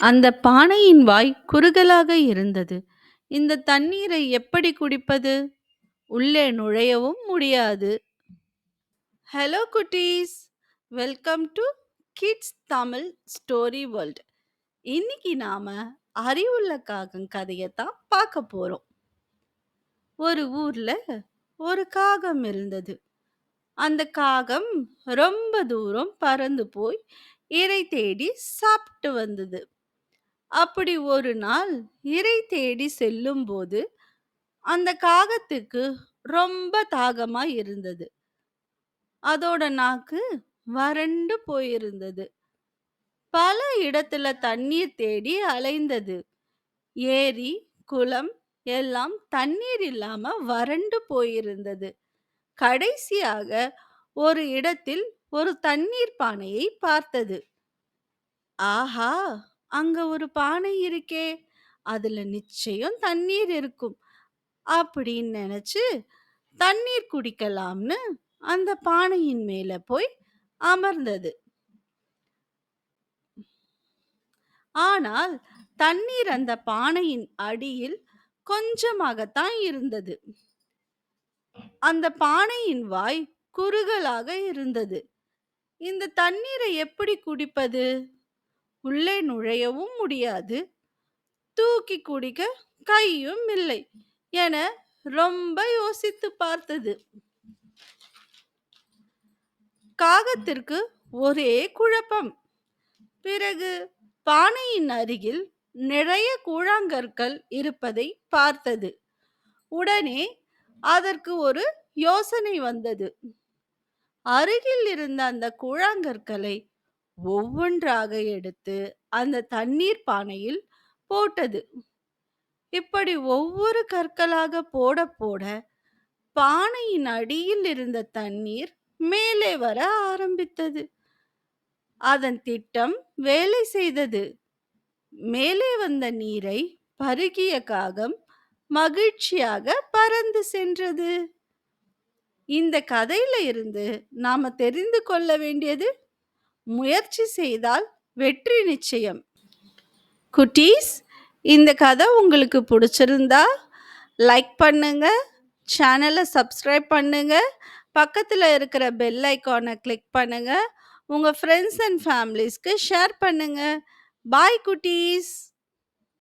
அந்த பானையின் வாய் குறுகலாக இருந்தது. இந்த தண்ணீரை எப்படி குடிப்பது? உள்ளே நுழையவும் முடியாது. ஹலோ குட்டீஸ்! Welcome to kids Tamil story world. இன்னைக்கு நாம அறிவுள்ள காகம் கதையை தான் பார்க்க போறோம். ஒரு ஊர்ல ஒரு காகம் இருந்தது. அந்த காகம் ரொம்ப தூரம் பறந்து போய் இரை தேடி சாப்பிட்டு வந்தது. அப்படி ஒரு நாள் இரை தேடி செல்லும்போது அந்த காகத்துக்கு ரொம்ப தாகமா இருந்தது. அதோட நாக்கு வறண்டு போயிருந்தது. பல இடத்துல தண்ணீர் தேடி அலைந்தது. ஏரி, குளம் எல்லாம் தண்ணீர் இல்லாம வறண்டு போயிருந்தது. கடைசியாக ஒரு இடத்தில் ஒரு தண்ணீர் பானையை பார்த்தது. ஆஹா! அங்க ஒரு பானை இருக்கே! அதுல நிச்சயம் தண்ணீர் இருக்கும். அப்படின்னு நினைச்சு தண்ணீர் குடிக்கலாம்னு அந்த பானையின் மேல போய் அமர்ந்தது. ஆனால் தண்ணீர் அந்த பானையின் அடியில் கொஞ்சமாகத்தான் இருந்தது. அந்த பானையின் வாய் குறுகலாக இருந்தது. இந்த தண்ணீரை எப்படி குடிப்பது? உள்ளே நுழையவும் முடியாது. தூக்கி குடிக்க கையும் இல்லை என ரொம்ப யோசித்து பார்த்தது. காகத்திற்கு ஒரே குழப்பம். பிறகு பானையின் அருகில் நிறைய கூழாங்கற்கள் இருப்பதை பார்த்தது. உடனே அதற்கு ஒரு யோசனை வந்தது. அருகில் இருந்த அந்த கூழாங்கற்களை ஒவ்வொன்றாக எடுத்து அந்த தண்ணீர் பானையில் போட்டது. இப்படி ஒவ்வொரு கற்களாக போட போட பானையின் அடியில் இருந்த தண்ணீர் மேலே வர ஆரம்பித்தது. அதன் திட்டம் வேலை செய்தது. மேலே வந்த நீரை பருகிய காகம் மகிழ்ச்சியாக பறந்து சென்றது. இந்த கதையில இருந்து நாம தெரிந்து கொள்ள வேண்டியது முயற்சி செய்தால் வெற்றி நிச்சயம். குட்டீஸ் இந்த கதை உங்களுக்கு பிடிச்சிருந்தா லைக் பண்ணுங்க சேனலை சப்ஸ்கிரைப் பண்ணுங்க பக்கத்தில் இருக்கிற பெல் ஐக்கானை கிளிக் பண்ணுங்க உங்கள் ஃப்ரெண்ட்ஸ் அண்ட் ஃபேமிலிஸ்க்கு ஷேர் பண்ணுங்க பாய் குட்டீஸ்